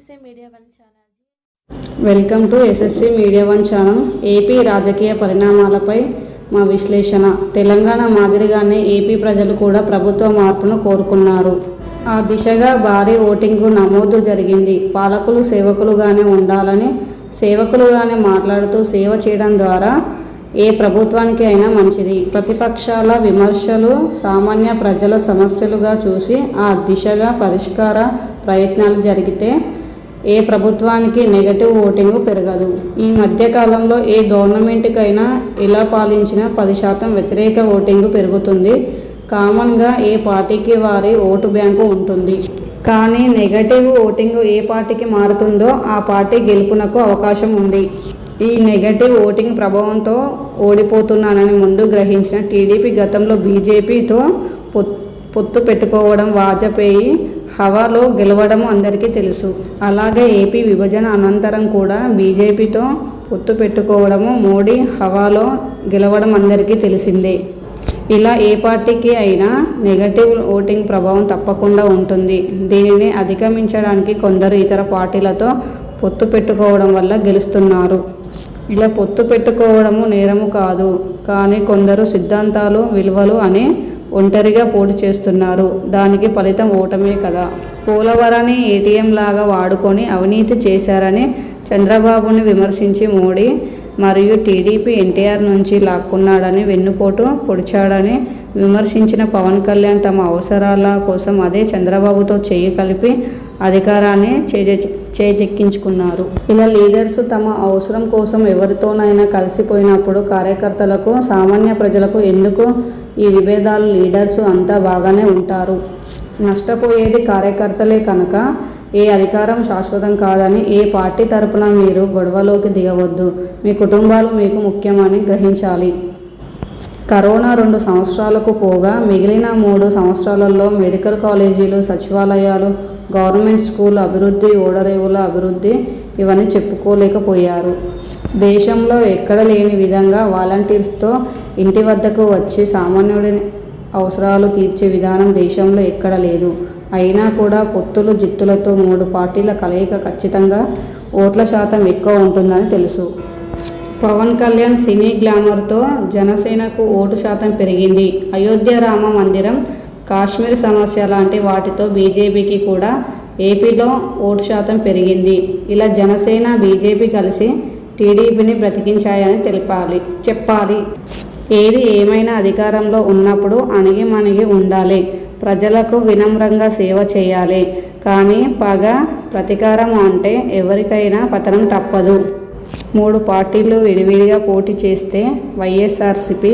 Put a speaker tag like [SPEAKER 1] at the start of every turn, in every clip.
[SPEAKER 1] SSC media one channel
[SPEAKER 2] welcome to SSC media one channel AP రాజకీయ పరిణామాలపై మా విశ్లేషణ. తెలంగాణ మాదిరిగానే ఏపీ ప్రజలు కూడా ప్రభుత్వ మార్పును కోరుకున్నారు. ఆ దిశగా భారీ ఓటింగు నమోదు జరిగింది. పాలకులు సేవకులుగానే ఉండాలని సేవకులుగానే మాట్లాడుతూ సేవ చేయడం ద్వారా ఏ ప్రభుత్వానికి అయినా మంచిది. ప్రతిపక్షాల విమర్శలు సామాన్య ప్రజల సమస్యలుగా చూసి ఆ దిశగా పరిష్కార ప్రయత్నాలు జరిగితే ఏ ప్రభుత్వానికి నెగటివ్ ఓటింగ్ పెరగదు. ఈ మధ్యకాలంలో ఏ గవర్నమెంట్కైనా ఎలా పాలించినా పది శాతం వ్యతిరేక ఓటింగ్ పెరుగుతుంది. కామన్గా ఏ పార్టీకి వారి ఓటు బ్యాంకు ఉంటుంది. కానీ నెగటివ్ ఓటింగ్ ఏ పార్టీకి మారుతుందో ఆ పార్టీ గెలుపునకు అవకాశం ఉంది. ఈ నెగటివ్ ఓటింగ్ ప్రభావంతో ఓడిపోతున్నానని ముందు గ్రహించిన టీడీపీ గతంలో బీజేపీతో పొత్తు పొత్తు పెట్టుకోవడం వాజపేయి హవాలో గెలవడం అందరికీ తెలుసు. అలాగే ఏపీ విభజన అనంతరం కూడా బీజేపీతో పొత్తు పెట్టుకోవడము మోడీ హవాలో గెలవడం అందరికీ తెలిసిందే. ఇలా ఏ పార్టీకి అయినా నెగటివ్ ఓటింగ్ ప్రభావం తప్పకుండా ఉంటుంది. దీనిని అధిగమించడానికి కొందరు ఇతర పార్టీలతో పొత్తు పెట్టుకోవడం వల్ల గెలుస్తున్నారు. ఇలా పొత్తు పెట్టుకోవడము నేరము కాదు. కానీ కొందరు సిద్ధాంతాలు విలువలు అనే ఒంటరిగా పోటీ చేస్తున్నారు. దానికి ఫలితం ఓటమే కదా. పోలవరాన్ని ఏటీఎం లాగా వాడుకొని అవినీతి చేశారని చంద్రబాబును విమర్శించి మోడీ మరియు టీడీపీ ఎన్టీఆర్ నుంచి లాక్కున్నాడని వెన్నుపోటు పొడిచాడని విమర్శించిన పవన్ కళ్యాణ్ తమ అవసరాల కోసం అదే చంద్రబాబుతో చేయి కలిపి అధికారాన్ని చేజెక్కించుకున్నారు. ఇలా లీడర్స్ తమ అవసరం కోసం ఎవరితోనైనా కలిసిపోయినప్పుడు కార్యకర్తలకు సామాన్య ప్రజలకు ఎందుకు ఈ విభేదాలు లీడర్స్ అంతా బాగానే ఉంటారు? నష్టపోయేది కార్యకర్తలే కనుక ఏ అధికారం శాశ్వతం కాదని ఏ పార్టీ తరపున మీరు గొడవలోకి దిగవద్దు. మీ కుటుంబాలు మీకు ముఖ్యమని గ్రహించాలి. కరోనా రెండు సంవత్సరాలకు పోగా మిగిలిన మూడు సంవత్సరాలలో మెడికల్ కాలేజీలు సచివాలయాలు గవర్నమెంట్ స్కూల్ అభివృద్ధి ఓడరేవుల అభివృద్ధి ఇవన్నీ చెప్పుకోలేకపోయారు. దేశంలో ఎక్కడ లేని విధంగా వాలంటీర్స్తో ఇంటి వద్దకు వచ్చి సామాన్యుడి అవసరాలు తీర్చే విధానం దేశంలో ఎక్కడ లేదు. అయినా కూడా పొత్తులు జిత్తులతో మూడు పార్టీల కలయిక ఖచ్చితంగా ఓట్ల శాతం ఎక్కువ ఉంటుందని తెలుసు. పవన్ కళ్యాణ్ సినీ గ్లామర్తో జనసేనకు ఓటు శాతం పెరిగింది. అయోధ్య రామ మందిరం కాశ్మీర్ సమస్య లాంటి వాటితో బీజేపీకి కూడా ఏపీలో ఓటు శాతం పెరిగింది. ఇలా జనసేన బీజేపీ కలిసి టీడీపీని బ్రతికించాయని తెలిపాలి చెప్పాలి. ఏది ఏమైనా అధికారంలో ఉన్నప్పుడు అణిగి మణిగి ఉండాలి. ప్రజలకు వినమ్రంగా సేవ చేయాలి. కానీ పగ ప్రతీకారం అంటే ఎవరికైనా పతనం తప్పదు. మూడు పార్టీలు విడివిడిగా పోటీ చేస్తే వైఎస్ఆర్సిపి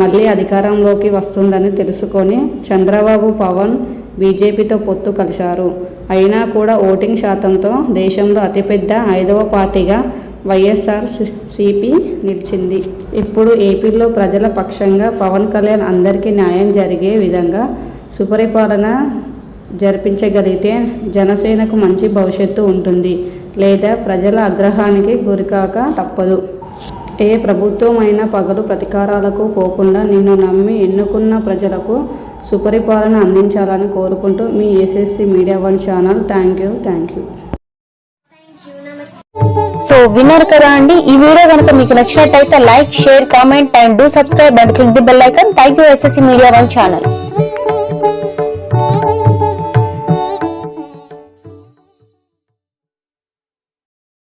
[SPEAKER 2] మళ్ళీ అధికారంలోకి వస్తుందని తెలుసుకొని చంద్రబాబు పవన్ బీజేపీతో పొత్తు కలిశారు. అయినా కూడా ఓటింగ్ శాతంతో దేశంలో అతిపెద్ద ఐదవ పార్టీగా వైఎస్ఆర్ సిపి నిలిచింది. ఇప్పుడు ఏపీలో ప్రజల పక్షంగా పవన్ కళ్యాణ్ అందరికీ న్యాయం జరిగే విధంగా సుపరిపాలన జరిపించగలిగితే జనసేనకు మంచి భవిష్యత్తు ఉంటుంది లేదా ప్రజల ఆగ్రహానికి గురికాక తప్పదు. ఏ ప్రభుత్వమైనా పగలు ప్రతీకారాలకు పోకుండా నిన్ను నమ్మి ఎన్నుకున్న ప్రజలకు సుపరిపాలన అందించాలని కోరుకుంటూ మీ SSC media one channel. Thank you thank you.
[SPEAKER 3] So విన్నారు కదా అండి ఈ వీడియో కనుక మీకు నచ్చినట్టయితే like share comment and do subscribe and click the bell icon. Thank you SSC media one channel.